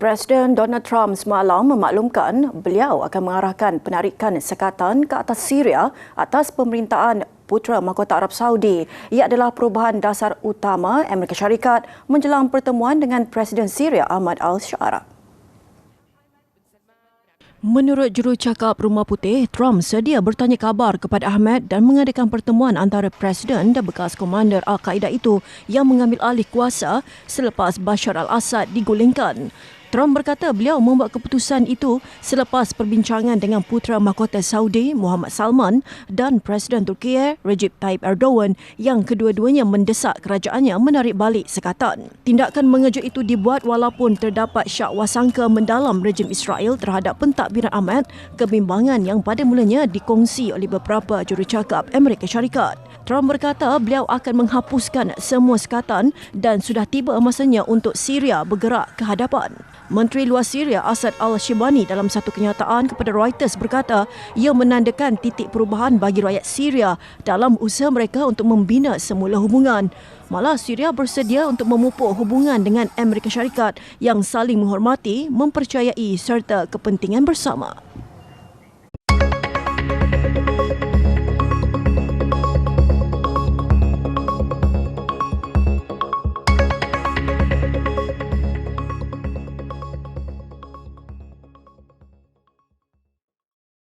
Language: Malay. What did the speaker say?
Presiden Donald Trump semalam memaklumkan beliau akan mengarahkan penarikan sekatan ke atas Syria atas pemerintahan Putera Mahkota Arab Saudi. Ia adalah perubahan dasar utama Amerika Syarikat menjelang pertemuan dengan Presiden Syria Ahmad al-Shara. Menurut jurucakap Rumah Putih, Trump sedia bertanya kabar kepada Ahmed dan mengadakan pertemuan antara Presiden dan bekas komander Al-Qaeda itu yang mengambil alih kuasa selepas Bashar al-Assad digulingkan. Trump berkata beliau membuat keputusan itu selepas perbincangan dengan putera mahkota Saudi Muhammad Salman dan Presiden Turki Recep Tayyip Erdogan yang kedua-duanya mendesak kerajaannya menarik balik sekatan. Tindakan mengejut itu dibuat walaupun terdapat syak wasangka mendalam rejim Israel terhadap pentadbiran Ahmad, kebimbangan yang pada mulanya dikongsi oleh beberapa jurucakap Amerika Syarikat. Trump berkata beliau akan menghapuskan semua sekatan dan sudah tiba masanya untuk Syria bergerak ke hadapan. Menteri Luar Syria Asad al-Shibani dalam satu kenyataan kepada Reuters berkata ia menandakan titik perubahan bagi rakyat Syria dalam usaha mereka untuk membina semula hubungan. Malah Syria bersedia untuk memupuk hubungan dengan Amerika Syarikat yang saling menghormati, mempercayai serta kepentingan bersama.